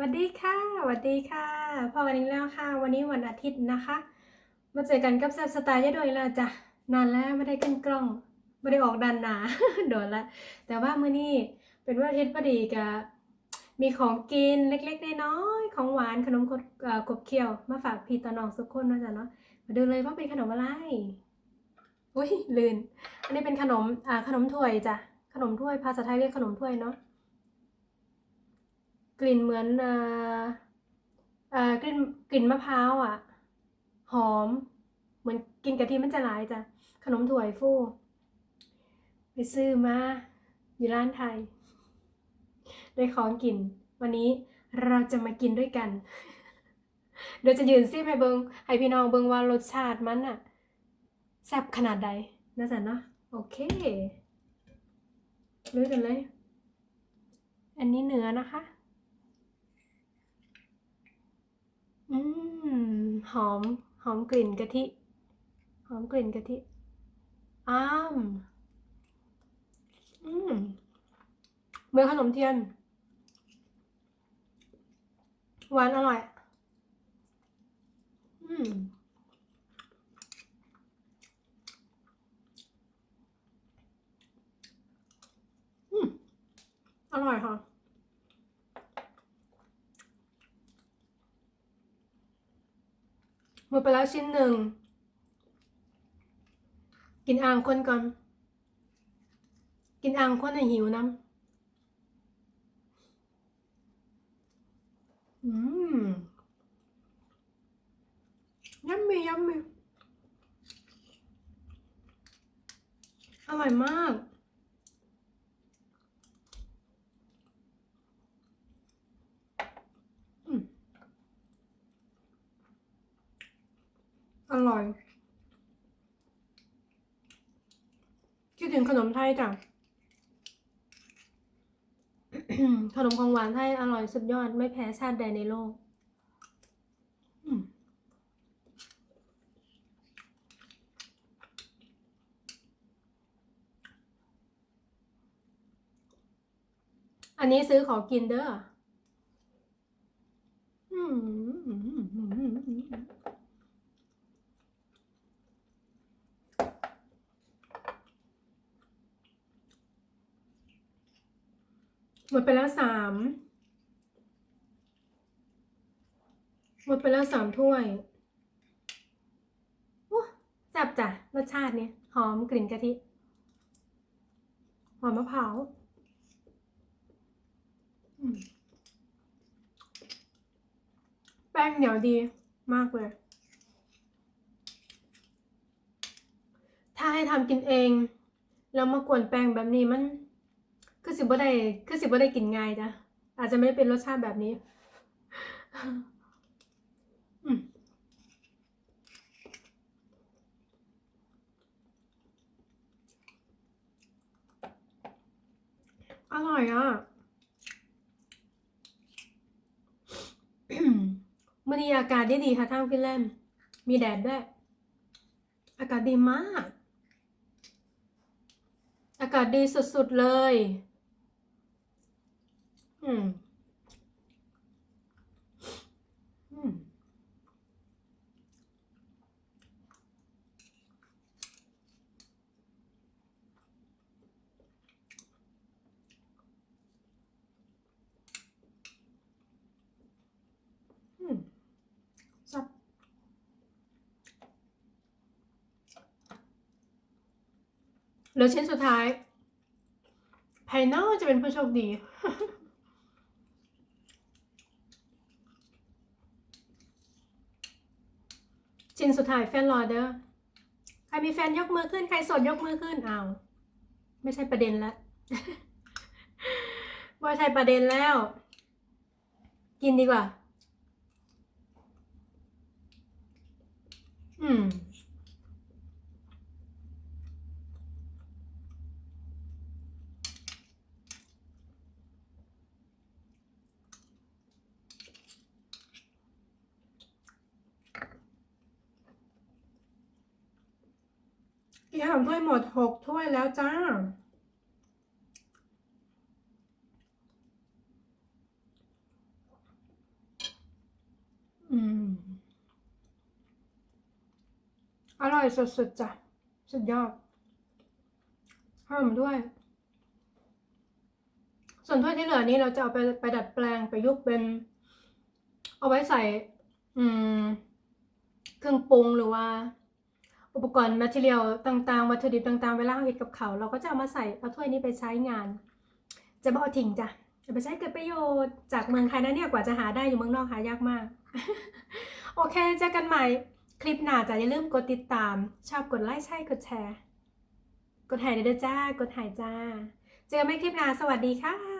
วัสดีค่ะสวัสดีค่ะพอกันอีกแล้วค่ะ วันนี้วันอาทิตย์นะคะ มาเจอกันกับแซบสไตล์ยะโดยแล้วจ้ะนานแล้วไม่ได้ขึ้นกล้องไม่ได้ออกดันหนาโดนละแต่ว่ามื้อนี้เป็นวันอาทิตย์พอดีกับมีของกินเล็กๆน้อยๆของหวานขนมกบเคี้ยว มาฝากพี่ตอนน้องสุกคนนะจ๊ะเนาะมาดูเลยว่าเป็นขนมอะไรอุ้ยลืน อันนี้เป็นขนมอ่าขนมถ้วยจ้ะขนมถ้วยภาษาไทยเรียกขนมถ้วยเนาะ กลิ่นเหมือนเอ่อเอ่อกลิ่นกลิ่นมะพร้าวอะ หอม เหมือนกินกะทิมันจะหลายจ้ะขนมถั่วไอฟู่ไปซื้อมาอยู่ร้านไทย ได้ของกิน วันนี้เราจะมากินด้วยกัน เดี๋ยวจะยืนซิให้เบิงให้พี่น้องเบิงว่ารสชาติมันอะแซ่บขนาดใดนะจ๊ะเนาะโอเคลุยกันเลย อันนี้เนื้อนะคะ อืม หอม หอมกลิ่นกะทิ หอมกลิ่นกะทิ อ้าม อืม เหมือนขนมเทียน หวานอร่อย อืม อืม อร่อยค่ะ หมดไปแล้วชิ้นหนึ่ง กินอ่างคนก่อน กินอ่างคนให้หิวน้ำอืมยัมมี่ยัมมี่อร่อยมาก อืม อ ร่อย คิดถึงขนมไทยจ้ะ ขนมของหวานไทยอร่อยสุดยอดไม่แพ้ชาติใดในโลกอันนี้ซื้อขอกินเด้อม หมดไปแล้วสามหมดไปแล้วสามถ้วยโอ้แซ่บจ้ะรสชาติเนี่ยหอมกลิ่นกะทิ หอมมะพร้าวแป้งเหนียวดีมากเลย ถ้าให้ทำกินเอง แล้วมากวนแป้งแบบนี้มัน คือสิบ่ได้คือสิบ่ได้กินง่ายจ้ะอาจจะไม่ได้เป็นรสชาติแบบนี้อืมอร่อยอะมื่อนี้อากาศดีดีค่ะทางฟินแลนด์มีแดดด้วย อากาศดีมาก อากาศดีสุดๆเลย อืม อืม อืมซับเหลือชิ้นสุดท้าย ภายนอกจะเป็นผู้โชคดี ชิ้นสุดท้ายแฟนรอเด้อใครมีแฟนยกมือขึ้น ใครโสดยกมือขึ้นเอา ไม่ใช่ประเด็นแล้วว่าใช่ประเด็นแล้ว กินดีกว่า อืม พี่หอมถ้วยหมดหกถ้วยแล้วจ้า อืม อร่อยสุดๆจ้ะ สุดยอดหอมด้วย ส่วนถ้วยที่เหลือนี้เราจะเอาไปไปดัดแปลงไปยุกเป็น เอาไว้ใส่ อืม เครื่องปรุงหรือว่า อุปกรณ์ material ต่างๆ วัตถุดิบต่างๆ เวลาเราเฮ็ดกับเขา เราก็จะเอามาใส่เอาถ้วยนี้ไปใช้งาน จะไม่เอาทิ้งจ้ะจะไปใช้เกิดประโยชน์จากเมืองไทยนะเนี่ยกว่าจะหาได้อยู่เมืองนอกหายากมาก โอเคเจอกันใหม่คลิปหน้าจะอย่าลืมกดติดตาม ชอบกดไลค์ใช่กดแชร์ กดหายเด้อจ้ากดหายจ้า เจอกันใหม่คลิปหน้าสวัสดีค่ะ